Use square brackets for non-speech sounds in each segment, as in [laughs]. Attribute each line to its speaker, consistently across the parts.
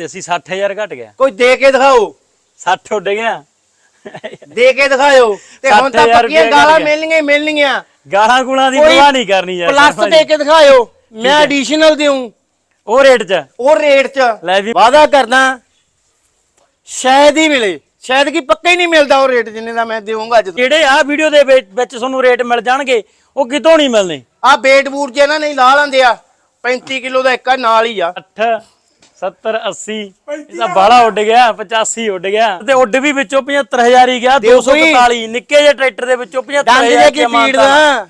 Speaker 1: ਤੇ ਅਸੀਂ 60000 ਘਟ ਗਿਆ।
Speaker 2: ਕੋਈ ਦੇ ਕੇ ਦਿਖਾਓ।
Speaker 1: 60 ਉੱਡ ਗਿਆ।
Speaker 2: ਦੇ ਕੇ ਦਿਖਾਓ ਤੇ ਹੁਣ ਤਾਂ
Speaker 1: 60,000
Speaker 2: ਪੱਕੀਆਂ ਗਾਲਾਂ
Speaker 1: ਕਰ ਗਿਆ।
Speaker 2: ਮਿਲਣਗੀਆਂ ਹੀ ਮਿਲਣਗੀਆਂ
Speaker 1: ਗਾਲਾਂ ਗੁਲਾਂ ਦੀ
Speaker 2: ਕੋਈ
Speaker 1: ਪਰਵਾਹ ਨਹੀਂ ਕਰਨੀ ਯਾਰ
Speaker 2: ਪਲੱਸ ਦੇ। ਕੇ ਦਿਖਾਓ ਮੈਂ ਐਡੀਸ਼ਨਲ ਦਿਉ
Speaker 1: ਉਹ ਰੇਟ 'ਚ।
Speaker 2: ਉਹ ਰੇਟ 'ਚ।
Speaker 1: ਲੈ ਵੀ
Speaker 2: ਵਾਅਦਾ ਕਰਦਾ ਸ਼ਾਇਦ ਹੀ ਮਿਲੇ। ਸ਼ਾਇਦ ਕੀ ਪੱਕਾ ਹੀ ਨਹੀਂ ਮਿਲਦਾ ਉਹ ਰੇਟ ਜਿੰਨੇ ਦਾ ਮੈਂ ਦੇਵਾਂਗਾ ਅੱਜ
Speaker 1: ਜਿਹੜੇ ਆ ਵੀਡੀਓ ਦੇ ਵਿੱਚ ਵਿੱਚ ਤੁਹਾਨੂੰ ਰੇਟ ਮਿਲ ਜਾਣਗੇ ਉਹ ਕਿਤੋਂ ਨਹੀਂ ਮਿਲਨੇ
Speaker 2: ਆ ਬੇਟ ਬੂਟ ਜੇ ਨਾ ਨਹੀਂ ਲਾ ਲੈਂਦੇ ਆ 35 ਕਿਲੋ ਦਾ ਇੱਕ ਆ ਨਾਲ ਹੀ ਆ।
Speaker 1: 8 70 80 ਇਹਦਾ ਬਾਲਾ ਉੱਡ ਗਿਆ 85 ਉੱਡ ਗਿਆ। ਤੇ ਉੱਡ ਵੀ ਵਿੱਚੋਂ 75000 ਹੀ ਗਿਆ
Speaker 2: ਦਿਓ ਕੋਈ।
Speaker 1: 241 ਨਿੱਕੇ ਜਿਹੇ ਟਰੈਕਟਰ ਦੇ ਵਿੱਚੋਂ 75000
Speaker 2: ਡੰਗ ਜੇ ਕੀ ਪੀੜ ਦਾ।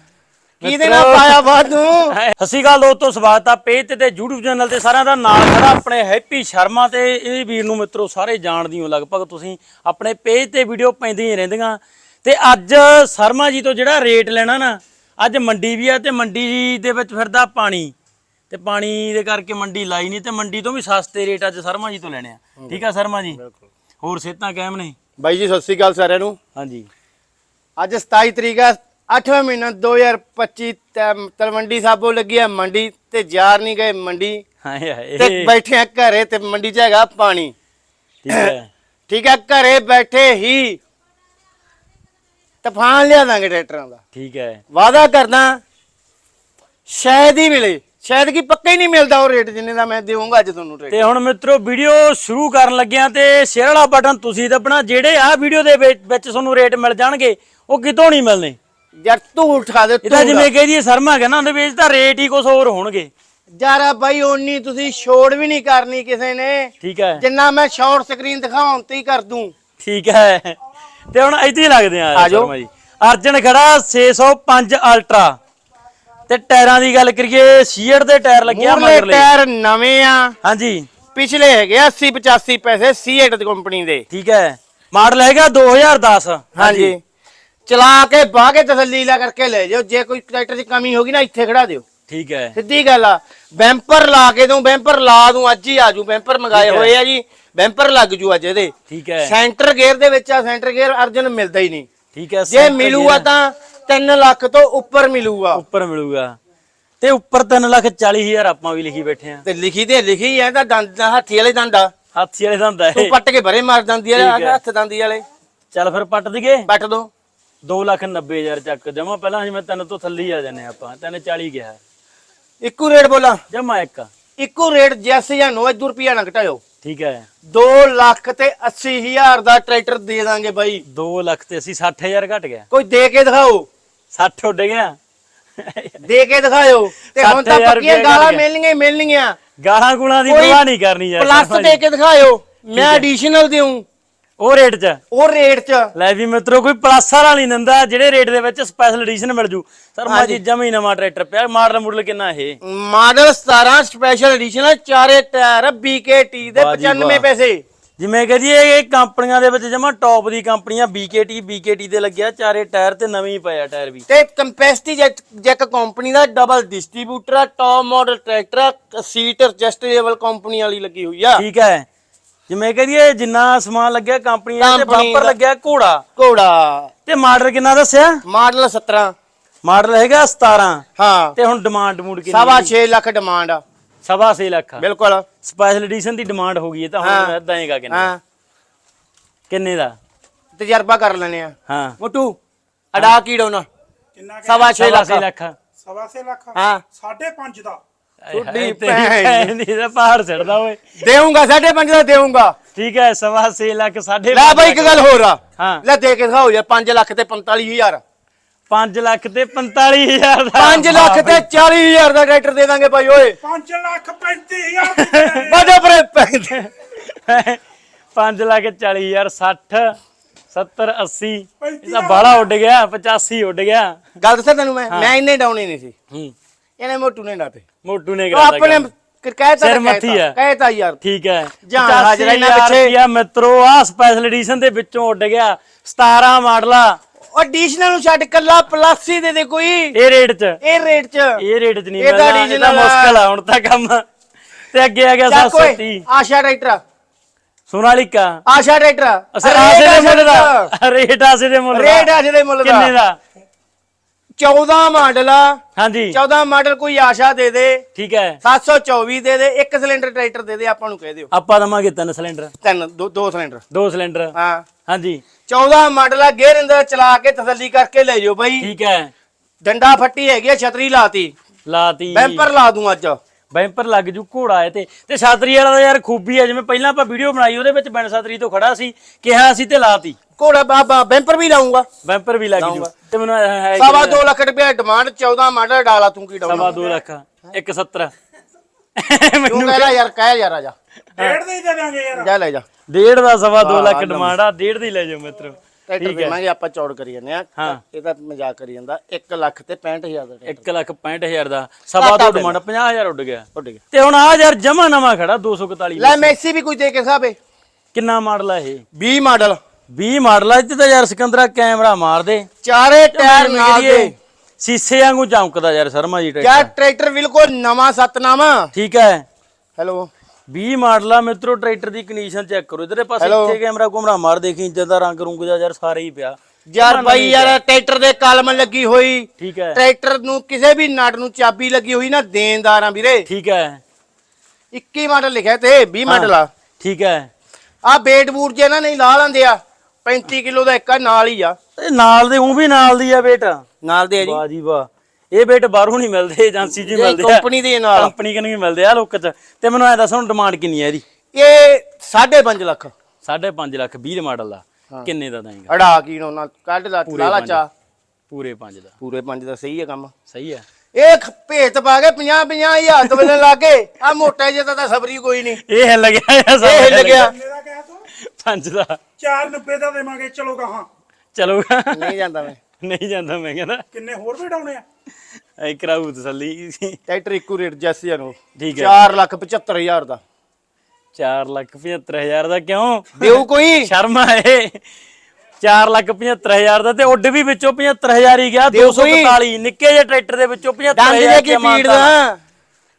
Speaker 2: ਕਿਹਦੇ ਨਾਲ ਪਾਇਆ ਵਾਧੂ? [laughs]
Speaker 1: ਅਸੀਂ ਗੱਲ ਦੋਸਤੋ ਸਵਾਗਤ ਆ ਪੇਜ ਤੇ ਤੇ YouTube ਚੈਨਲ ਤੇ ਸਾਰਿਆਂ ਦਾ ਨਾਲ ਖੜਾ ਆਪਣੇ ਹੈਪੀ ਸ਼ਰਮਾ ਤੇ ਇਹ ਵੀਰ ਨੂੰ ਮਿੱਤਰੋ ਸਾਰੇ ਜਾਣਦੇ ਹੋ ਲਗਭਗ ਤੁਸੀਂ ਆਪਣੇ ਪੇਜ ਤੇ ਵੀਡੀਓ ਪੈਂਦੀਆਂ ਹੀ ਰਹਿੰਦੀਆਂ। ਤੇ ਅੱਜ ਸ਼ਰਮਾ ਜੀ ਤੋਂ ਜਿਹੜਾ ਰੇਟ ਲੈਣਾ ਨਾ ਅੱਜ ਮੰਡੀ ਵੀ ਆ ਤੇ ਮੰਡੀ ਦੇ ਵਿੱਚ ਫਿਰਦਾ ਪਾਣੀ। ਤੇ ਪਾਣੀ ਦੇ ਕਰਕੇ ਮੰਡੀ ਲਾਈ ਨਹੀਂ ਤੇ ਮੰਡੀ ਤੋਂ ਵੀ ਸਸਤੇ ਰੇਟ ਅੱਜ ਸ਼ਰਮਾ ਜੀ ਤੋਂ ਲੈਣੇ ਆ। ਠੀਕ ਆ ਸ਼ਰਮਾ ਜੀ? ਹੋਰ ਸਿਹਤਾਂ ਕਾਇਮ ਨੇ?
Speaker 2: ਬਾਈ ਜੀ ਸਤਿ ਸ੍ਰੀ ਅਕਾਲ ਸਾਰਿਆਂ ਨੂੰ।
Speaker 1: ਹਾਂਜੀ।
Speaker 2: ਅੱਜ 27 ਤਰੀਕ ਆ 8ਵਾਂ ਮਹੀਨਾ 2025 ਤੇ ਤਲਵੰਡੀ ਸਾਬੋ ਲੱਗੀ ਆ ਮੰਡੀ ਤੇ ਯਾਰ ਨਹੀਂ ਗਏ ਮੰਡੀ।
Speaker 1: ਹਾਏ ਹਾਏ।
Speaker 2: ਤੇ ਬੈਠੇ ਆ ਘਰੇ ਤੇ ਮੰਡੀ 'ਚ ਹੈਗਾ ਪਾਣੀ।
Speaker 1: ਠੀਕ ਹੈ
Speaker 2: ਠੀਕ ਆ ਘਰੇ ਬੈਠੇ ਹੀ ਤੂਫਾਨ ਲਿਆ ਦਾਂਗੇ ਟਰੈਕਟਰਾਂ ਦਾ।
Speaker 1: ਠੀਕ ਹੈ
Speaker 2: ਵਾਅਦਾ ਕਰਦਾ ਸ਼ਾਇਦ ਹੀ ਮਿਲੇ। ਸ਼ਾਇਦ ਕੀ ਪੱਕਾ ਹੀ ਨਹੀਂ ਮਿਲਦਾ ਉਹ ਰੇਟ ਜਿੰਨੇ ਦਾ ਮੈਂ ਦੇਵਾਂਗਾ ਅੱਜ ਤੁਹਾਨੂੰ ਟਰੈਕਟਰ
Speaker 1: ਤੇ ਹੁਣ ਮਿੱਤਰੋ ਵੀਡੀਓ ਸ਼ੁਰੂ ਕਰਨ ਲੱਗਿਆ ਤੇ ਸ਼ੇਅਰ ਵਾਲਾ ਬਟਨ ਤੁਸੀਂ ਦੱਬਣਾ ਜਿਹੜੇ ਆ ਵੀਡੀਓ ਦੇ ਵਿੱਚ ਵਿੱਚ ਤੁਹਾਨੂੰ ਰੇਟ ਮਿਲ ਜਾਣਗੇ ਉਹ ਕਿਤੋਂ ਨਹੀਂ ਮਿਲਨੇ
Speaker 2: ਯਾਰ ਤੂੰ ਉਠਾ ਦੇ
Speaker 1: ਤਾਂ ਜਿਵੇਂ ਕਹੀ ਜੀ ਸ਼ਰਮਾ ਕਹਿੰਦਾ ਉਹਦੇ ਵਿੱਚ ਤਾਂ ਰੇਟ ਹੀ ਕੁਝ ਹੋਰ ਹੋਣਗੇ।
Speaker 2: ਯਾਰਾ ਬਾਈ ਓਨੀ ਤੁਸੀਂ ਛੋੜ ਵੀ ਨਹੀਂ ਕਰਨੀ ਕਿਸੇ ਨੇ।
Speaker 1: ਠੀਕ ਹੈ।
Speaker 2: ਜਿੰਨਾ ਮੈਂ ਸ਼ਾਰਟ ਸਕਰੀਨ ਦਿਖਾਉਣ ਤੇ ਹੀ ਕਰ ਦੂੰ।
Speaker 1: ਠੀਕ ਹੈ। ਤੇ ਹੁਣ ਇੱਥੇ ਹੀ ਲੱਗਦੇ ਆ
Speaker 2: ਆ ਜਾਓ।
Speaker 1: ਸ਼ਰਮਾ ਜੀ। ਅਰਜਨ ਖੜਾ 605 ਅਲਟਰਾ ਤੇ ਟਾਇਰਾਂ ਦੀ ਗੱਲ ਕਰੀਏ ਸੀਟ ਦੇ ਟਾਇਰ ਲੱਗਿਆ
Speaker 2: ਮੂਰਲੇ
Speaker 1: ਮਗਰਲੇ।
Speaker 2: ਟਾਇਰ ਨਵੇਂ ਆ।
Speaker 1: ਹਾਂਜੀ।
Speaker 2: ਪਿਛਲੇ ਹੈਗੇ 80 85 ਪੈਸੇ C8 ਦੀ ਕੰਪਨੀ ਦੇ।
Speaker 1: ਠੀਕ ਹੈ। ਮਾਡਲ ਹੈਗਾ 2010
Speaker 2: ਹਾਂਜੀ। ਚਲਾ ਕੇ ਬਾਹ ਕੇ ਤਸੱਲੀ ਲਾ ਕਰਕੇ ਲੈ ਜਾਓ। ਜੇ ਕੋਈ ਟਰੈਕਟਰ 'ਚ ਕਮੀ ਹੋਗੀ ਨਾ ਇੱਥੇ ਖੜਾ ਦਿਓ।
Speaker 1: ਠੀਕ ਹੈ।
Speaker 2: ਸਿੱਧੀ ਗੱਲ ਆ। ਬੈਂਪਰ ਲਾ ਕੇ ਦੂੰ ਬੈਂਪਰ ਲਾ ਦੂੰ ਅੱਜ ਹੀ ਆਜੂ ਬੈਂਪਰ ਮੰਗਾਏ। ਹੋਏ ਆ ਜੀ। ਬੈਂਪਰ ਲੱਗ ਜੂ ਅੱਜ ਇਹਦੇ।
Speaker 1: ਠੀਕ ਹੈ।
Speaker 2: ਸੈਂਟਰ ਗੇਅਰ ਦੇ ਵਿੱਚ ਆ ਸੈਂਟਰ ਗੇਅਰ ਅਰਜਨ ਮਿਲਦਾ ਹੀ ਨਹੀਂ।
Speaker 1: ਠੀਕ ਹੈ
Speaker 2: ਜੇ ਮਿਲੂਗਾ ਤਾਂ 3 ਲੱਖ ਤੋਂ ਉੱਪਰ ਮਿਲੂਗਾ।
Speaker 1: ਉੱਪਰ ਮਿਲੂਗਾ। ਤੇ ਉੱਪਰ 3 ਲੱਖ 40 ਹਜ਼ਾਰ ਆਪਾਂ ਵੀ ਲਿਖੀ ਬੈਠੇ ਆ
Speaker 2: ਤੇ ਲਿਖੀ ਤੇ ਲਿਖੀ ਐ ਤਾਂ ਦੰਦ ਹਾਥੀ ਵਾਲੇ ਦੰਦ
Speaker 1: ਹਾਥੀ ਵਾਲੇ ਦਾ ਹੁੰਦਾ
Speaker 2: ਤੂੰ ਪੱਟ ਕੇ ਭਰੇ ਮਾਰ ਦੰਦੀ ਵਾਲੇ। ਹੱਥ ਦੰਦੀ ਵਾਲੇ।
Speaker 1: ਚੱਲ ਫਿਰ ਪੱਟ ਦਈਏ।
Speaker 2: ਪੱਟ ਦੋ।
Speaker 1: 2 ਲੱਖ 90 ਹਜ਼ਾਰ ਚੱਕ ਜਮਾ। ਪਹਿਲਾਂ ਜਿਵੇਂ ਤਿੰਨ ਤੋਂ ਥੱਲੇ ਹੀ ਆ ਜਾਂਦੇ ਆਪਾਂ। ਤਿੰਨ 40 ਗਿਆ
Speaker 2: ਇੱਕੋ ਰੇਟ ਬੋਲਾਂ।
Speaker 1: ਜਮਾ ਇੱਕ।
Speaker 2: ਇੱਕੋ ਰੇਟ ਜੈਸ ਜਾਂ 9 ਰੁਪਿਆ ਨਾ ਘਟਾਇਓ।
Speaker 1: ਠੀਕ ਹੈ।
Speaker 2: 2 ਲੱਖ ਤੇ 80 ਹਜ਼ਾਰ ਦਾ ਟਰੈਕਟਰ ਦੇ ਦਾਂਗੇ ਬਾਈ।
Speaker 1: 2 ਲੱਖ ਤੇ ਅਸੀਂ 60 ਹਜ਼ਾਰ ਘਟ ਗਿਆ।
Speaker 2: ਕੋਈ ਦੇ ਕੇ ਦਿਖਾਓ।
Speaker 1: 60 ਉੱਡ ਗਿਆ
Speaker 2: ਦੇ ਕੇ ਦਿਖਾਓ ਤੇ ਹੁਣ ਤਾਂ
Speaker 1: 60,000
Speaker 2: ਪੱਕੀਆਂ
Speaker 1: ਰੁਪਇਆ
Speaker 2: ਗਾਲਾਂ
Speaker 1: ਗਿਆ।
Speaker 2: ਮਿਲਣਗੀਆਂ ਹੀ ਮਿਲਣਗੀਆਂ
Speaker 1: ਗਾਲਾਂ ਗੁਲਾਂ ਦੀ
Speaker 2: ਕੋਈ
Speaker 1: ਪਰਵਾਹ ਨਹੀਂ ਕਰਨੀ ਯਾਰ
Speaker 2: ਪਲੱਸ ਦੇ। ਕੇ ਦਿਖਾਓ ਮੈਂ ਐਡੀਸ਼ਨਲ ਦਿਉ
Speaker 1: ਉਹ ਰੇਟ 'ਚ।
Speaker 2: ਉਹ ਰੇਟ 'ਚ।
Speaker 1: ਲੈ ਵੀ ਮਿੱਤਰੋ ਕੋਈ ਪਲੱਸ ਵਾਲਾ ਨਹੀਂ ਦਿੰਦਾ। ਜਿਹੜੇ ਰੇਟ ਦੇ ਵਿੱਚ ਸਪੈਸ਼ਲ ਐਡੀਸ਼ਨ ਮਿਲ ਜੂ। ਸਰਮਾ ਜੀ ਜਮਾ ਨਵਾਂ ਟਰੈਕਟਰ ਪਿਆ। ਮਾਡਲ ਮੁਡਲ ਕਿੰਨਾ ਇਹ?
Speaker 2: ਮਾਡਲ 17 ਸਪੈਸ਼ਲ ਐਡੀਸ਼ਨ ਚਾਰੇ ਟਾਇਰ BKT ਦੇ
Speaker 1: ਵਾਹ ਜੀ
Speaker 2: 95
Speaker 1: ਵਾਹ।
Speaker 2: ਪੈਸੇ।
Speaker 1: ਜਿਵੇਂ ਕਹਦੀ ਇਹ ਕੰਪਨੀਆਂ ਦੇ ਵਿੱਚ ਜਮਾ ਟੌਪ ਦੀ ਕੰਪਨੀਆਂ BKT BKT ਦੇ ਲੱਗਿਆ ਚਾਰੇ ਟਾਇਰ ਤੇ ਨਵੇਂ ਹੀ ਪਏ ਆ ਟਾਇਰ ਵੀ।
Speaker 2: ਤੇ ਕੰਪੈਸਟੀ ਜੈਕ ਕੰਪਨੀ ਦਾ ਡਬਲ ਡਿਸਟ੍ਰੀਬਿਊਟਰ ਆ ਟੌਪ ਮਾਡਲ ਟਰੈਕਟਰ ਆ ਸੀਟ ਐਡਜਸਟੇਬਲ ਕੰਪਨੀ ਵਾਲੀ ਲੱਗੀ ਹੋਈ ਆ।
Speaker 1: ਠੀਕ ਹੈ। ਜਿਵੇਂ ਕਹਦੀਏ ਜਿੰਨਾ ਸਮਾਨ ਲੱਗਿਆ ਕੰਪਨੀਆਂ ਤੇ
Speaker 2: ਕੰਪਨੀ
Speaker 1: ਬੰਪਰ। ਲੱਗਿਆ ਘੋੜਾ।
Speaker 2: ਘੋੜਾ।
Speaker 1: ਤੇ ਮਾਡਲ ਕਿੰਨਾ ਦੱਸਿਆ?
Speaker 2: ਮਾਡਲ 17
Speaker 1: ਮਾਡਲ ਹੈਗਾ 17
Speaker 2: ਹਾਂ।
Speaker 1: ਤੇ ਹੁਣ ਡਿਮਾਂਡ ਮੂਡ ਕਿੰਨੀ
Speaker 2: ਸਵਾ 6 ਲੱਖ ਡਿਮਾਂਡ ਆ।
Speaker 1: ਸਵਾ 6 ਲੱਖ
Speaker 2: ਬਿਲਕੁਲ।
Speaker 1: ਸਪੈਸ਼ਲ ਐਡੀਸ਼ਨ ਦੀ ਡਿਮਾਂਡ ਹੋ ਗਈ ਹੈ ਤਾਂ। ਹੁਣ ਇਦਾਂ ਹੀਗਾ ਕਿੰਨੇ
Speaker 2: ਹਾਂ।
Speaker 1: ਕਿੰਨੇ ਦਾ?
Speaker 2: ਤਜਰਬਾ ਕਰ ਲੈਨੇ ਆ।
Speaker 1: ਹਾਂ।
Speaker 2: ਮੋਟੂ ਅਡਾ ਕੀ ਡੋਨਾ
Speaker 3: ਕਿੰਨਾ
Speaker 2: ਸਵਾ 6
Speaker 1: ਸਵਾ
Speaker 2: ਲੱਖ
Speaker 1: 6 ਲੱਖ
Speaker 3: ਸਵਾ ਛੇ ਲੱਖ
Speaker 2: ਹਾਂ।
Speaker 3: ਸਾਢੇ ਪੰਜ ਦਾ।
Speaker 2: ਤੁਹਾਡੀ
Speaker 1: ਤੇਰੀ
Speaker 2: ਭੈਣ
Speaker 1: ਦੀ ਤਾਂ ਪਹਾੜ ਛੱਡਦਾ ਓਏ।
Speaker 2: ਦੇਊਂਗਾ 5.5 ਦਾ ਦੇਊਂਗਾ।
Speaker 1: ਠੀਕ ਹੈ ਸਵਾ 6 ਲੱਖ ਸਾਢੇ
Speaker 2: ਲੈ
Speaker 1: ਪੰਜ
Speaker 2: ਬਾਈ ਇੱਕ ਗੱਲ ਹੋਰ ਆ।
Speaker 1: ਹਾਂ।
Speaker 2: ਲੈ ਦੇ ਕੇ ਦਿਖਾਓ ਯਾਰ 5 ਲੱਖ ਤੇ 45000
Speaker 1: 5 ਲੱਖ ਤੇ 45000 ਦਾ
Speaker 2: 5 ਲੱਖ ਤੇ 40000 ਦਾ ਟਰੈਕਟਰ ਦੇ ਦਾਂਗੇ ਬਾਈ ਓਏ।
Speaker 3: 5 ਲੱਖ 35000
Speaker 2: ਬਾਜੋ ਪਰੇ ਪੈਂਦੇ
Speaker 1: 5 ਲੱਖ 40000 60 70 80 ਇਹਦਾ ਬਾਲਾ ਉੱਡ ਗਿਆ 85 ਉੱਡ ਗਿਆ।
Speaker 2: ਗੱਲ ਦੱਸਾਂ ਤੈਨੂੰ ਮੈਂ? ਮੈਂ ਇੰਨੇ ਡਾਉਣੇ ਨਹੀਂ ਸੀ।
Speaker 1: ਹੂੰ।
Speaker 2: ਇਹਨੇ ਮੋਟੂ ਨੇ ਡਾਤੇ
Speaker 1: ਮੋਟੂ ਨੇ ਕਰਾਤਾ
Speaker 2: ਆਪਣੇ। ਕਹਿਤਾ
Speaker 1: ਆ।
Speaker 2: ਕਹਿਤਾ ਯਾਰ।
Speaker 1: ਠੀਕ ਹੈ।
Speaker 2: ਜਾਨ ਹਾਜ਼ਰ ਇਹਨਾਂ
Speaker 1: 85,000
Speaker 2: ਪਿੱਛੇ।
Speaker 1: ਮਿੱਤਰੋ ਆ ਸਪੈਸ਼ਲ ਐਡੀਸ਼ਨ ਦੇ ਵਿੱਚੋਂ ਉੱਡ ਗਿਆ। 17 ਮਾਡਲਾ।
Speaker 2: ਉਹ ਐਡੀਸ਼ਨਲ ਨੂੰ ਛੱਡ ਕੱਲਾ ਪਲੱਸ ਹੀ ਦੇ ਦੇ ਕੋਈ।
Speaker 1: ਇਹ ਰੇਟ 'ਚ।
Speaker 2: ਇਹ ਰੇਟ 'ਚ।
Speaker 1: ਇਹ ਰੇਟ 'ਚ ਨਹੀਂ
Speaker 2: ਇਹ ਤਾਂ
Speaker 1: ਮਿਲਣਾ ਇਹ ਤਾਂ
Speaker 2: original ਆ।
Speaker 1: ਮੁਸ਼ਕਲ ਆ ਹੁਣ ਤਾਂ ਕੰਮ। ਤੇ ਅੱਗੇ ਆ ਗਿਆ
Speaker 2: ਚੱਕ ਓਏ
Speaker 1: 730
Speaker 2: ਆਸ਼ਾ ਟਰੈਕਟਰ
Speaker 1: ਸੋਨਾਲੀਕਾ।
Speaker 2: ਆਸ਼ਾ ਟਰੈਕਟਰ
Speaker 1: ਅਸਰ ਆਸੇ ਦੇ ਮੁੱਲ ਦਾ। ਰੇਟ ਆਸੇ ਦੇ ਮੁੱਲ ਦਾ।
Speaker 2: ਰੇਟ ਆਸ਼ੇ ਦੇ ਮੁੱਲ ਦਾ।
Speaker 1: ਕਿੰਨੇ ਦਾ?
Speaker 2: 14 ਮਾਡਲ ਆ
Speaker 1: ਹਾਂਜੀ।
Speaker 2: 14 ਮਾਡਲ ਕੋਈ ਆਸ਼ਾ ਦੇ ਦੇ
Speaker 1: ਠੀਕ ਹੈ।
Speaker 2: 724 ਦੇ ਦੇ ਇੱਕ ਸਿਲੰਡਰ ਟਰੈਕਟਰ ਦੇ ਦੇ ਆਪਾਂ ਨੂੰ ਕਹਿ ਦਿਓ।
Speaker 1: ਆਪਾਂ ਦਵਾਂਗੇ ਤਿੰਨ ਸਿਲੰਡਰ।
Speaker 2: ਤਿੰਨ ਦੋ ਦੋ ਸਿਲੰਡਰ।
Speaker 1: ਦੋ ਸਿਲੰਡਰ।
Speaker 2: ਹਾਂ।
Speaker 1: ਹਾਂਜੀ।
Speaker 2: 14 ਮਾਡਲ ਆ ਗੇਅਰ ਅੰਦਰ ਚਲਾ ਕੇ ਤਸੱਲੀ ਕਰਕੇ ਲੈ ਜਾਓ ਬਾਈ।
Speaker 1: ਠੀਕ ਹੈ।
Speaker 2: ਡੰਡਾ ਫੱਟੀ ਹੈਗੀ ਆ ਛਤਰੀ ਲਾਤੀ।
Speaker 1: ਲਾਤੀ।
Speaker 2: ਬੈਂਪਰ ਲਾ ਦੂੰ ਅੱਜ।
Speaker 1: ਬੈਂਪਰ ਲੱਗ ਜੂ ਘੋੜਾ ਹੈ ਤੇ। ਤੇ ਛਾਤਰੀ ਵਾਲਾ ਯਾਰ ਖੂਬੀ ਹੈ ਜਿਵੇਂ ਪਹਿਲਾਂ ਆਪਾਂ ਵੀਡੀਓ ਬਣਾਈ ਉਹਦੇ ਵਿੱਚ ਬੈਨ ਛਾਤਰੀ ਤੋਂ ਖੜਾ ਸੀ ਕਿਹਾ ਸੀ ਤੇ ਲਾਤੀ।
Speaker 2: ਘੋੜਾ ਬਾਬਾ ਬੈਂਪਰ ਵੀ ਲਾਉਂਗਾ
Speaker 1: ਬੈਂਪਰ ਵੀ ਲੱਗ ਜੂ। ਤੇ ਮੈਨੂੰ ਐ ਹੈ ਕਿ
Speaker 2: ਸਵਾ 2 ਲੱਖ ਰੁਪਏ ਡਿਮਾਂਡ 14 ਮਾਡਲ ਡਾਲਾ ਤੂੰ ਕੀ ਡਾਉਣਾ?
Speaker 1: ਸਵਾ ਦੋ ਲੱਖ 170
Speaker 2: ਤੂੰ ਕਹਿ ਲੈ ਯਾਰ ਕਹਿ ਯਾਰ ਆ ਜਾ।
Speaker 3: ਡੇਢ ਦੇ ਹੀ ਦੇ ਦਾਂਗੇ ਯਾਰ।
Speaker 2: ਜਾ ਲੈ ਜਾ।
Speaker 1: ਡੇਢ ਦਾ ਸਵਾ ਦੋ ਲੱਖ ਡਿਮਾਂਡ ਆ ਡੇਢ ਦੀ ਲੈ ਜਾਓ ਮਿੱਤਰੋ।
Speaker 2: ਟਰੈਕਟਰ ਦੇਵਾਂਗੇ ਆਪਾਂ ਚੌੜ ਕਰੀ ਜਾਂਦੇ ਆ
Speaker 1: ਹਾਂ।
Speaker 2: ਇਹ ਤਾਂ ਮਜ਼ਾਕ ਕਰੀ ਜਾਂਦਾ। 1 ਲੱਖ ਤੇ 65000 ਦਾ ਟਰੈਕਟਰ।
Speaker 1: 1 ਲੱਖ 65000 ਦਾ। ਸਵਾ ਦੋ ਡਿਮਾਂਡ 50000 ਉੱਡ ਗਿਆ।
Speaker 2: ਉੱਡ ਗਿਆ।
Speaker 1: ਤੇ ਹੁਣ ਆ ਯਾਰ ਜਮਾ ਨਵਾਂ ਖੜਾ 241
Speaker 2: ਲੈ ਮੈਸੀ ਵੀ ਕੋਈ ਦੇ ਕੇ ਸਾਬੇ
Speaker 1: ਕਿੰਨਾ ਮਾਡਲ ਆ ਇਹ?
Speaker 2: 20 ਮਾਡਲ।
Speaker 1: 20 ਮਾਡਲ ਆ ਤਾਂ ਯਾਰ ਸਿਕੰਦਰਾ ਕੈਮਰਾ ਮਾਰ ਦੇ।
Speaker 2: ਚਾਰੇ ਟਾਇਰ ਨਾਲ ਦੇ।
Speaker 1: ਸੀਸੇ ਵਾਂਗੂ ਚਮਕਦਾ ਯਾਰ ਸ਼ਰਮਾ ਜੀ
Speaker 2: ਕਿਆ ਟਰੈਕਟਰ। ਬਿਲਕੁਲ ਨਵਾਂ ਸਤਨਾਮਾ।
Speaker 1: ਠੀਕ ਹੈ।
Speaker 2: ਹੈਲੋ।
Speaker 1: 20 ਮਾਡਲ ਆ ਮਿੱਤਰੋ ਟਰੈਕਟਰ ਦੀ ਕੰਡੀਸ਼ਨ ਚੈੱਕ ਕਰੋ। ਇਧਰੇ ਪਾਸੇ? ਇੱਥੇ ਕੈਮਰਾ ਘੁਮਰਾ ਮਾਰ ਦੇਖੀ ਜਦਾ ਰੰਗ ਰੁੰਗ ਦਾ ਯਾਰ ਸਾਰੇ ਹੀ ਪਿਆ।
Speaker 2: ਯਾਰ ਬਾਈ ਯਾਰ ਟਰੈਕਟਰ ਦੇ ਕਲਮ ਲੱਗੀ ਹੋਈ।
Speaker 1: ਠੀਕ ਹੈ।
Speaker 2: ਟਰੈਕਟਰ ਨੂੰ ਕਿਸੇ ਵੀ ਨਟ ਨੂੰ ਚਾਬੀ ਲੱਗੀ ਹੋਈ ਨਾ ਦੇਣਦਾਰ ਆ ਵੀਰੇ।
Speaker 1: ਠੀਕ ਹੈ।
Speaker 2: 21 ਮਾਡਲ ਲਿਖਿਆ ਤੇ 20 ਮਾਡਲ ਆ।
Speaker 1: ਠੀਕ ਹੈ।
Speaker 2: ਆ ਬੇਟ ਬੂਟ ਜੇ ਨਾ ਨਹੀਂ ਲਾ ਲੈਂਦੇ ਆ। 35 ਕਿਲੋ ਦਾ ਇੱਕ ਆ ਨਾਲ ਹੀ ਆ।
Speaker 1: ਇਹ ਨਾਲ ਦੇ ਉਹ ਵੀ ਨਾਲ ਦੀ ਆ ਬੇਟ।
Speaker 2: ਨਾਲ ਦੇ ਆ ਜੀ।
Speaker 1: ਵਾਹ ਜੀ ਵਾਹ। ਇਹ ਬੇਟ ਬਾਹਰੋਂ ਨਹੀਂ ਮਿਲਦੇ ਏਜੰਸੀ 'ਚ ਹੀ ਮਿਲਦੇ ਆ।
Speaker 2: ਕੰਪਨੀ ਦੇ ਨਾਲ।
Speaker 1: ਕੰਪਨੀ ਕਨ ਵੀ ਮਿਲਦੇ ਆ ਲੋਕ ਚ। ਤੇ ਮੈਨੂੰ ਐ ਦੱਸ ਹੁਣ ਡਿਮਾਂਡ ਕਿੰਨੀ ਹੈ ਇਹਦੀ?
Speaker 2: ਇਹ 5.5 ਲੱਖ।
Speaker 1: 5.5 ਲੱਖ 20 ਮਾਡਲ ਦਾ। ਕਿੰਨੇ ਦਾ ਦਾਂਗਾ?
Speaker 2: ਅੜਾ ਕੀ ਨਾ ਕੱਢ ਲਾ ਲਾਲਾ। ਚਾ
Speaker 1: ਪੂਰੇ 5 ਦਾ।
Speaker 2: ਪੂਰੇ 5 ਦਾ ਸਹੀ ਹੈ ਕੰਮ।
Speaker 1: ਸਹੀ ਹੈ
Speaker 2: ਇਹ ਭੇਤ ਪਾ ਕੇ 50 50 ਹਜ਼ਾਰ ਤੋਂ ਵੇਲੇ ਲਾਗੇ ਆ ਮੋਟਾ ਜਿਹਾ ਤਾਂ ਸਬਰੀ ਕੋਈ ਨਹੀਂ।
Speaker 1: ਇਹ ਹਿੱਲ ਗਿਆ ਇਹ
Speaker 2: ਹਿੱਲ ਗਿਆ।
Speaker 1: ਪੰਜ ਦਾ।
Speaker 3: 490 ਦਾ ਦੇਵਾਂਗੇ ਚਲੋ ਗਾਹਾਂ।
Speaker 1: ਚਲੋ
Speaker 2: ਨਹੀਂ ਜਾਂਦਾ ਮੈਂ।
Speaker 1: ਨਹੀਂ ਜਾਂਦਾ ਮੈਂ ਕਹਿੰਦਾ।
Speaker 3: ਕਿੰਨੇ ਹੋਰ ਵੀ ਡਾਉਣੇ ਆ?
Speaker 1: ਐ ਕਰਾਊ ਤਸੱਲੀ।
Speaker 2: ਟਰੈਕਟਰ ਇੱਕੋ ਰੇਟ ਜੈਸੀ ਨੂੰ।
Speaker 1: ਠੀਕ ਹੈ।
Speaker 2: 4 ਲੱਖ 75 ਹਜ਼ਾਰ ਦਾ।
Speaker 1: 4 ਲੱਖ 75000 ਦਾ ਕਿਉਂ?
Speaker 2: ਦੇਊ ਕੋਈ?
Speaker 1: ਸ਼ਰਮ ਆਏ 4 ਲੱਖ 75000 ਦਾ ਤੇ ਉੱਡ ਵੀ ਵਿੱਚੋਂ 75000 ਹੀ ਗਿਆ।
Speaker 2: ਦਿਓ ਕੋਈ।
Speaker 1: 241 ਨਿੱਕੇ ਜਿਹੇ ਟਰੈਕਟਰ ਦੇ ਵਿੱਚੋਂ
Speaker 2: ਡੰਗ
Speaker 1: 75000
Speaker 2: ਦੇ ਕੀ ਪੀੜ ਦਾ?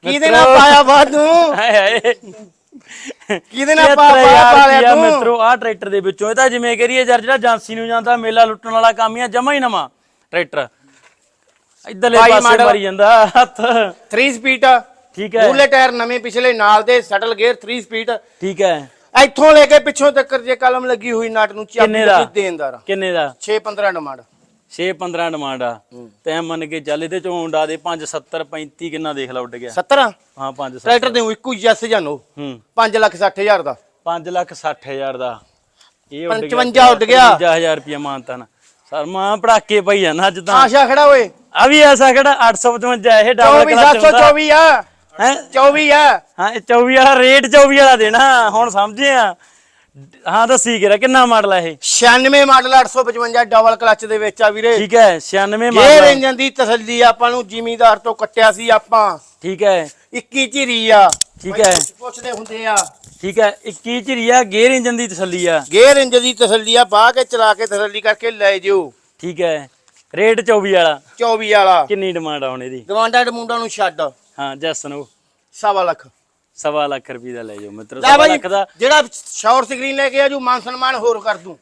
Speaker 2: ਕਿਹਦੇ ਨਾਲ ਪਾਇਆ ਵਾਧੂ
Speaker 1: ਹਾਏ ਹਾਏ।
Speaker 2: ਕਿਹਦੇ ਨਾਲ ਪਾ ਪਾਇਆ ਪਾਲਿਆ ਤੂੰ?
Speaker 1: ਮਿੱਤਰੋ ਆਹ ਟਰੈਕਟਰ ਦੇ ਵਿੱਚੋਂ। ਇਹ ਤਾਂ ਜਿਵੇਂ ਕਰੀਏ ਯਾਰ ਜਿਹੜਾ ਏਜੰਸੀ ਨੂੰ ਜਾਂਦਾ ਮੇਲਾ ਲੁੱਟਣ ਵਾਲਾ ਕੰਮ ਹੀ ਆ ਜਮਾ ਹੀ ਨਵਾਂ ਟਰੈਕਟਰ। ਇਧਰਲੇ ਪਾਸੇ। ਮਾਰੀ ਜਾਂਦਾ ਹੱਥ।
Speaker 2: 3 ਸਪੀਡ
Speaker 1: ਠੀਕ ਹੈ।
Speaker 2: ਮੂਲੇ ਟਾਇਰ ਨਵੇਂ ਪਿਛਲੇ ਨਾਲ ਦੇ ਸਟਲ ਗੇਅਰ 3 ਸਪੀਡ
Speaker 1: ਠੀਕ ਹੈ।
Speaker 2: ਇੱਥੋਂ ਲੈ ਕੇ ਪਿੱਛੋਂ ਤੱਕ ਜੇ ਕਲਮ ਲੱਗੀ ਹੋਈ ਨਟ ਨੂੰ ਚਾਬੀ
Speaker 1: ਕਿੰਨੇ ਦਾ? ਕਿੰਨੇ ਦਾ?
Speaker 2: 6 15 ਡਿਮਾਂਡ।
Speaker 1: 6 15 ਡਿਮਾਂਡ ਆ। ਤੈਂ ਮੰਨ ਕੇ ਚੱਲ ਇਹਦੇ ਚੋਂ ਉਂਡਾ ਦੇ 5 70 35 ਕਿੰਨਾ ਦੇਖ ਲਾ ਉੱਡ ਗਿਆ।
Speaker 2: 70
Speaker 1: ਹਾਂ 5
Speaker 2: ਟਰੈਕਟਰ ਦੇ ਇੱਕੋ ਜੈਸ ਜਾਨੋ
Speaker 1: ਹੂੰ।
Speaker 2: 5 ਲੱਖ 60 ਹਜ਼ਾਰ ਦਾ।
Speaker 1: 5 ਲੱਖ 60 ਹਜ਼ਾਰ ਦਾ। ਇਹ ਉੱਡ
Speaker 2: 55 ਉੱਡ ਗਿਆ।
Speaker 1: 55000 ਰੁਪਇਆ ਮਾਨਤਨ ਸਰ ਮਾਂ ਪੜਾਕੇ ਪਈ ਜਾਂਦਾ ਅੱਜ ਤਾਂ।
Speaker 2: ਆਸ਼ਾ ਖੜਾ ਓਏ।
Speaker 1: ਆ ਵੀ ਐਸਾ ਕਿਹੜਾ 855 ਇਹ ਡਬਲ
Speaker 2: 24
Speaker 1: ਕਲਚ ਹੁੰਦਾ।
Speaker 2: 724 ਆ।
Speaker 1: ਹੈ?
Speaker 2: 24 ਆ।
Speaker 1: ਹਾਂ ਇਹ 24 ਵਾਲਾ ਰੇਟ 24 ਵਾਲਾ ਦੇਣਾ। ਹੁਣ ਸਮਝੇ ਆ। ਹਾਂ ਦੱਸੀ ਕਿਰਾ ਕਿੰਨਾ ਮਾਡਲ ਆ ਇਹ?
Speaker 2: 96 ਮਾਡਲ 855 ਡਬਲ ਕਲਚ ਦੇ ਵਿੱਚ ਆ ਵੀਰੇ।
Speaker 1: ਠੀਕ ਹੈ 96
Speaker 2: ਗੇਅਰ
Speaker 1: ਮਾਡਲ
Speaker 2: ਇੰਜਨ ਦੀ ਤਸੱਲੀ ਆਪਾਂ ਨੂੰ ਜ਼ਿਮੀਦਾਰ ਤੋਂ ਕੱਟਿਆ ਸੀ ਆਪਾਂ।
Speaker 1: ਠੀਕ ਹੈ।
Speaker 2: 21 ਝਿਰੀ ਆ।
Speaker 1: ਠੀਕ ਹੈ।
Speaker 2: ਪੁੱਛਦੇ ਹੁੰਦੇ ਆ।
Speaker 1: ਠੀਕ ਹੈ 21 ਝਰੀਆ ਗੇਅਰ ਇੰਜਨ ਦੀ ਤਸੱਲੀ ਆ।
Speaker 2: ਗੇਅਰ ਇੰਜਨ ਦੀ ਤਸੱਲੀ ਆ ਬਾਹ ਕੇ ਚਲਾ ਕੇ ਤਸੱਲੀ ਕਰਕੇ ਲੈ ਜਿਓ।
Speaker 1: ਠੀਕ ਹੈ। ਰੇਟ 24 ਵਾਲਾ।
Speaker 2: 24 ਵਾਲਾ।
Speaker 1: ਕਿੰਨੀ ਡਿਮਾਂਡ ਆ ਹੁਣ ਇਹਦੀ?
Speaker 2: ਗਵਾਂਡਾ ਮੁੰਡਾ ਨੂੰ ਛੱਡ।
Speaker 1: ਹਾਂ ਜੈਸਨ ਉਹ।
Speaker 2: ਸਵਾ ਲੱਖ।
Speaker 1: ਸਵਾ ਲੱਖ ਰੁਪਏ ਦਾ ਲੈ ਜਾਓ ਮਿੱਤਰ
Speaker 2: ਲੈ
Speaker 1: ਸਵਾ
Speaker 2: ਬਾਈ
Speaker 1: ਲੱਖ ਦਾ।
Speaker 2: ਜਿਹੜਾ ਸ਼ਾਰਟ ਸਕਰੀਨ ਲੈ ਕੇ ਆਜੂ ਮਾਨ ਸਨਮਾਨ ਹੋਰ ਕਰ ਦੂੰ।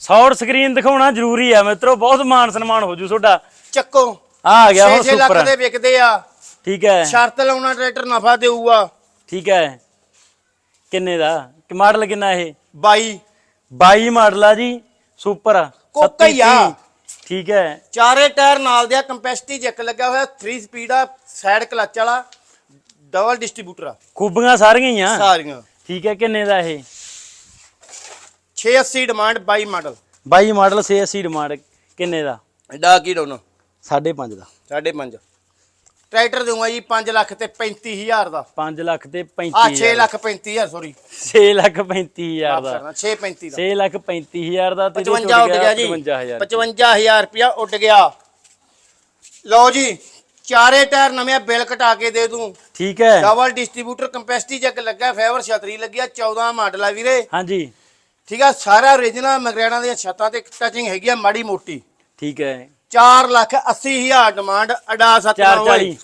Speaker 1: ਸ਼ਾਰਟ ਸਕਰੀਨ ਦਿਖਾਉਣਾ ਜ਼ਰੂਰੀ ਆ ਮਿੱਤਰੋ ਬਹੁਤ ਮਾਨ ਸਨਮਾਨ ਹੋ ਜੂ ਤੁਹਾਡਾ।
Speaker 2: ਚੱਕੋ।
Speaker 1: ਆ ਆ ਗਿਆ ਹੁਣ
Speaker 2: 6 ਲੱਖ
Speaker 1: ਸੁਪਰ
Speaker 2: ਦੇ ਵਿਕਦੇ ਆ।
Speaker 1: ਠੀਕ ਹੈ।
Speaker 2: ਸ਼ਰਤ ਲਾਉਣਾ ਟਰੈਕਟਰ ਨਫਾ ਦੇਊਗਾ।
Speaker 1: ਠੀਕ ਹੈ। ਕਿੰਨੇ ਦਾ? ਕਿ ਮਾਡਲ ਕਿੰਨਾ ਇਹ?
Speaker 2: 22
Speaker 1: 22 ਮਾਡਲ ਆ ਜੀ ਸੁਪਰ
Speaker 2: ਕੋਕਾ ਹੀ ਆ।
Speaker 1: ਠੀਕ ਹੈ।
Speaker 2: ਚਾਰੇ ਟਾਇਰ ਨਾਲ ਦੇ ਆ ਕੰਪੈਸਿਟੀ ਜੈਕ ਲੱਗਾ ਹੋਇਆ 3 ਸਪੀਡ ਆ ਸਾਈਡ ਕਲਚ ਵਾਲਾ। ਡਬਲ ਡਿਸਟ੍ਰੀਬਿਊਟਰ ਆ।
Speaker 1: ਖੂਬੀਆਂ ਸਾਰੀਆਂ ਹੀ ਆ?
Speaker 2: ਸਾਰੀਆਂ।
Speaker 1: ਠੀਕ ਹੈ ਕਿੰਨੇ ਦਾ ਇਹ?
Speaker 2: 680 ਡਿਮਾਂਡ 22 ਮਾਡਲ।
Speaker 1: 22 ਮਾਡਲ 680 ਡਿਮਾਂਡ ਕਿੰਨੇ ਦਾ?
Speaker 2: ਐਡਾ ਕੀ ਡੋਨੋ?
Speaker 1: 5.5 ਦਾ।
Speaker 2: 5.5 ਟਰੈਕਟਰ ਦੇਊਗਾ ਜੀ 5 ਲੱਖ ਤੇ 35000 ਦਾ।
Speaker 1: 5 ਲੱਖ ਤੇ
Speaker 2: ਆ
Speaker 1: 35
Speaker 2: 6 ਲੱਖ 35000 ਸੌਰੀ
Speaker 1: 6 ਲੱਖ 35000 ਦਾ।
Speaker 2: 635 ਦਾ।
Speaker 1: 6 ਲੱਖ 35000 ਦਾ ਤੇ
Speaker 2: 55 ਉੱਡ ਗਿਆ ਜੀ।
Speaker 1: 55000
Speaker 2: 55000 ਰੁਪਇਆ ਉੱਡ ਗਿਆ। ਲਓ ਜੀ ਚਾਰੇ ਟਾਇਰ ਨਵੇਂ ਬਿੱਲ ਕਟਾ ਕੇ ਦੇ ਦੂੰ।
Speaker 1: ਠੀਕ ਹੈ।
Speaker 2: ਡਬਲ ਡਿਸਟ੍ਰੀਬਿਊਟਰ ਕੰਪੈਸਿਟੀ ਜੈਕ ਲੱਗਾ ਫਾਈਬਰ ਛਤਰੀ ਲੱਗਿਆ 14 ਮਾਡਲ ਆ ਵੀਰੇ।
Speaker 1: ਹਾਂਜੀ।
Speaker 2: ਠੀਕ ਆ ਸਾਰਾ origignal ਮਗਰੈਣਾ ਦੀਆਂ ਛੱਤਾਂ ਤੇ ਟਚਿੰਗ ਹੈਗੀ ਆ ਮਾੜੀ ਮੋਟੀ।
Speaker 1: ਠੀਕ ਹੈ।
Speaker 2: 4 ਲੱਖ 80 ਹਜ਼ਾਰ ਡਿਮਾਂਡ ਅਡਾ
Speaker 1: 440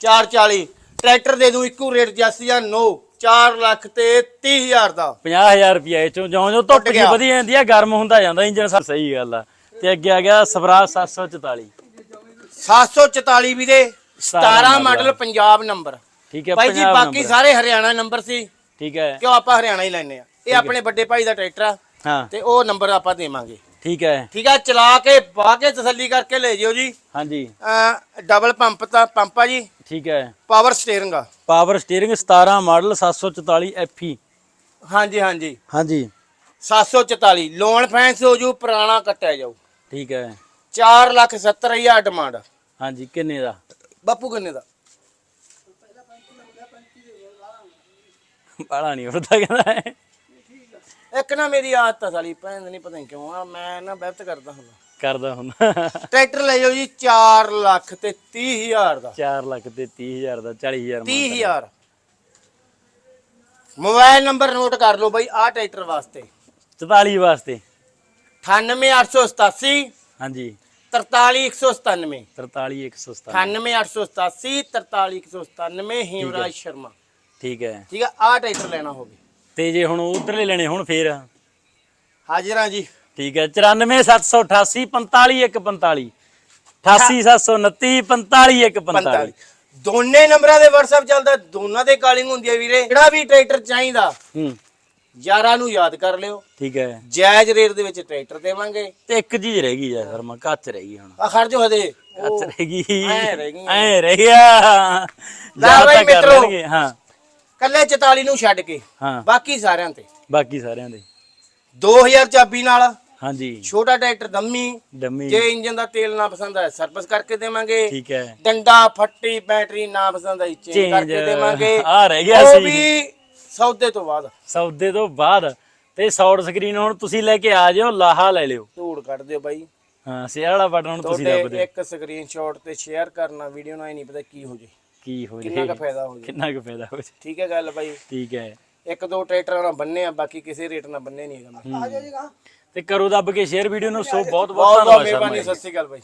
Speaker 2: 440 ਟਰੈਕਟਰ ਦੇ ਦੂੰ ਇੱਕੋ ਰੇਟ ਜੱਸੀ ਆ 9 4 ਲੱਖ ਤੇ 30 ਹਜ਼ਾਰ ਦਾ।
Speaker 1: 50000 ਰੁਪਏ ਇਹ ਚੋਂ ਜਿਉਂ ਜਿਉਂ ਧੁੱਪ
Speaker 2: ਟੁੱਟ
Speaker 1: ਜੀ। ਵਧੀ ਜਾਂਦੀ ਆ ਗਰਮ ਹੁੰਦਾ ਜਾਂਦਾ ਇੰਜਨ ਸਹੀ ਗੱਲ ਆ। ਤੇ ਅੱਗੇ ਆ ਗਿਆ ਸਵਰਾਜ 744
Speaker 2: 744 ਵੀਰੇ 17
Speaker 1: model
Speaker 2: ਮਾਡਲ ਪੰਜਾਬ ਨੰਬਰ।
Speaker 1: ਠੀਕ ਹੈ
Speaker 2: ਭਾਈ ਜੀ ਬਾਕੀ। ਸਾਰੇ ਹਰਿਆਣਾ ਨੰਬਰ ਸੀ।
Speaker 1: ਠੀਕ ਹੈ।
Speaker 2: ਕਿਉਂ ਆਪਾਂ ਹਰਿਆਣਾ ਹੀ ਲੈਨੇ ਆ? ਇਹ ਆਪਣੇ ਵੱਡੇ ਭਾਈ ਦਾ ਟਰੈਕਟਰ ਆ।
Speaker 1: ਹਾਂ।
Speaker 2: ਤੇ ਉਹ ਨੰਬਰ ਆਪਾਂ ਦੇਵਾਂਗੇ।
Speaker 1: ਠੀਕ ਹੈ।
Speaker 2: ਠੀਕ ਆ ਚਲਾ ਕੇ ਪਾ ਕੇ ਤਸੱਲੀ ਕਰਕੇ ਲੈ ਜਿਓ ਜੀ।
Speaker 1: ਹਾਂਜੀ।
Speaker 2: ਡਬਲ ਪੰਪ ਤਾਂ ਪੰਪ ਆ ਜੀ।
Speaker 1: ਠੀਕ ਹੈ।
Speaker 2: ਪਾਵਰ ਸਟੀਅਰਿੰਗ ਆ।
Speaker 1: ਪਾਵਰ ਸਟੀਅਰਿੰਗ 17 ਮਾਡਲ 744 FE
Speaker 2: ਹਾਂਜੀ ਹਾਂਜੀ।
Speaker 1: ਹਾਂਜੀ।
Speaker 2: 744 ਲੋਨ ਫੈਂਸ ਹੋ ਜੂ ਪੁਰਾਣਾ ਕੱਟਿਆ ਜਾਊ।
Speaker 1: ਠੀਕ ਹੈ।
Speaker 2: 4 ਲੱਖ 70 ਹਜ਼ਾਰ ਡਿਮਾਂਡ
Speaker 1: ਹਾਂਜੀ ਕਿੰਨੇ ਦਾ?
Speaker 2: ਬਾਪੂ ਕਿੰਨੇ ਦਾ?
Speaker 1: ਬਾਲਾ ਨਹੀਂ ਉੜਦਾ ਕਹਿੰਦਾ ਹੈ।
Speaker 2: ਇੱਕ ਨਾ ਮੇਰੀ ਆਦਤ ਆ ਸਾਲੀ ਭੈਣ ਨਹੀਂ ਪਤਾ ਨਹੀਂ ਕਿਉਂ ਆ ਮੈਂ ਨਾ ਵੈਬਤ ਕਰਦਾ ਹੁੰਦਾ।
Speaker 1: ਕਰਦਾ ਹੁੰਦਾ।
Speaker 2: ਟਰੈਕਟਰ ਲੈ ਜਾਓ ਜੀ 4 ਲੱਖ ਤੇ 30 ਹਜ਼ਾਰ ਦਾ।
Speaker 1: 4 ਲੱਖ ਤੇ 30000 ਦਾ 40000
Speaker 2: 30 ਹਜ਼ਾਰ। ਮੋਬਾਈਲ ਨੰਬਰ ਨੋਟ ਕਰ ਲਓ ਬਾਈ ਆਹ ਟਰੈਕਟਰ ਵਾਸਤੇ।
Speaker 1: 44 ਵਾਸਤੇ।
Speaker 2: 98887
Speaker 1: ਹਾਂਜੀ।
Speaker 2: 43197
Speaker 1: 43197
Speaker 2: 98887 43197 ਹੀਮਰਾਜ ਸ਼ਰਮਾ।
Speaker 1: ਠੀਕ ਹੈ।
Speaker 2: ਠੀਕ ਆ ਆਹ ਟਰੈਕਟਰ ਲੈਣਾ ਹੋਵੇ।
Speaker 1: ਤੇ ਜੇ ਹੁਣ ਉਧਰਲੇ ਲੈਣੇ ਹੁਣ ਫੇਰ?
Speaker 2: ਹਾਜ਼ਰਾਂ ਜੀ।
Speaker 1: ਠੀਕ ਹੈ 94788 45145 88729 45145
Speaker 2: 45 ਦੋਨੇ ਨੰਬਰਾਂ ਦੇ WhatsApp ਚੱਲਦਾ ਦੋਨਾਂ ਦੇ ਕਾਲਿੰਗ ਹੁੰਦੀ ਹੈ ਵੀਰੇ। ਜਿਹੜਾ ਵੀ ਟਰੈਕਟਰ ਚਾਹੀਦਾ
Speaker 1: ਹੂੰ।
Speaker 2: ਯਾਰਾਂ ਨੂੰ ਯਾਦ ਕਰ ਲਿਓ।
Speaker 1: ਠੀਕ ਹੈ।
Speaker 2: ਜਾਇਜ਼ ਰੇਟ ਦੇ ਵਿੱਚ ਟਰੈਕਟਰ ਦੇਵਾਂਗੇ।
Speaker 1: ਤੇ ਇੱਕ ਚੀਜ਼ ਰਹਿ ਗਈ ਯਾਰ ਮੈਂ ਕੱਚ ਰਹਿ ਗਈ ਹੁਣ।
Speaker 2: ਆ ਖਰਚ ਹਦੇ
Speaker 1: ਕੱਚ ਰਹਿ ਗਈ।
Speaker 2: ਐਂ ਰਹਿ ਗਈ।
Speaker 1: ਐ ਰਹਿ ਗਿਆ।
Speaker 2: ਲੈ ਬਾਈ ਮਿੱਤਰੋ।
Speaker 1: ਹਾਂ।
Speaker 2: ਕੱਲੇ 44 ਨੂੰ ਛੱਡ ਕੇ
Speaker 1: ਹਾਂ।
Speaker 2: ਬਾਕੀ ਸਾਰਿਆਂ ਤੇ।
Speaker 1: ਬਾਕੀ ਸਾਰਿਆਂ ਦੇ।
Speaker 2: 2000 ਚਾਬੀ ਨਾਲ।
Speaker 1: ਹਾਂਜੀ।
Speaker 2: ਛੋਟਾ ਟਰੈਕਟਰ ਦੰਮੀ
Speaker 1: ਡੰਮੀ।
Speaker 2: ਜੇ ਇੰਜਨ ਦਾ ਤੇਲ ਨਾ ਪਸੰਦ ਆਇਆ ਸਰਵਿਸ ਕਰਕੇ ਦੇਵਾਂਗੇ।
Speaker 1: ਠੀਕ ਹੈ।
Speaker 2: ਡੰਡਾ ਫੱਟੀ ਬੈਟਰੀ ਨਾ ਪਸੰਦ ਆਈ ਚੇਂਜ। ਕਰਕੇ ਦੇਵਾਂਗੇ।
Speaker 1: ਆਹ ਰਹਿ ਗਿਆ
Speaker 2: ਉਹ
Speaker 1: ਸੀ।
Speaker 2: ਵੀ ਸੌਦੇ ਤੋਂ ਬਾਅਦ।
Speaker 1: ਸੌਦੇ ਤੋਂ ਬਾਅਦ। ਤੇ ਸ਼ਾਰਟ ਸਕਰੀਨ ਹੁਣ ਤੁਸੀਂ ਲੈ ਕੇ ਆ ਜਿਓ ਲਾਹਾ ਲੈ ਲਿਓ।
Speaker 2: ਧੂੜ ਕੱਢ ਦਿਓ ਬਾਈ।
Speaker 1: ਹਾਂ ਸ਼ੇਅਰ ਵਾਲਾ ਬਟਨ ਹੁਣ ਤੁਸੀਂ
Speaker 2: ਤੁਹਾਡੇ
Speaker 1: ਦੱਬਦੇ
Speaker 2: ਇੱਕ ਸਕਰੀਨਸ਼ਾਟ ਤੇ ਸ਼ੇਅਰ ਕਰਨਾ ਵੀਡੀਓ ਨਾਲ ਹੀ ਨਹੀਂ ਪਤਾ ਕੀ ਹੋ ਜੇ।
Speaker 1: ਕੀ ਹੋ
Speaker 2: ਕਿੰਨਾ
Speaker 1: ਜੇ
Speaker 2: ਕੁ ਫਾਇਦਾ ਹੋ ਜੇ।
Speaker 1: ਕਿੰਨਾ ਕੁ ਫਾਇਦਾ ਹੋ ਜੇ।
Speaker 2: ਠੀਕ ਹੈ ਗੱਲ ਬਾਈ।
Speaker 1: ਠੀਕ ਹੈ।
Speaker 2: ਇੱਕ ਦੋ ਟਰੈਕਟਰਾਂ ਨਾਲ ਬੰਨੇ ਆ ਬਾਕੀ ਕਿਸੇ ਰੇਟ ਨਾਲ ਬੰਨੇ ਨਹੀਂ ਹੈਗਾ। ਮੈਂ
Speaker 1: ਤੇ ਕਰੋ ਦੱਬ ਕੇ ਸ਼ੇਅਰ ਵੀਡੀਓ ਨੂੰ ਸੋ ਬਹੁਤ ਬਹੁਤ
Speaker 2: ਬਹੁਤ ਬਹੁਤ
Speaker 1: ਧੰਨਵਾਦ
Speaker 2: ਮਿਹਰਬਾਨੀ
Speaker 1: ਸ਼ਰਮਾ
Speaker 2: ਸਤਿ ਸ਼੍ਰੀ ਅਕਾਲ ਬਾਈ।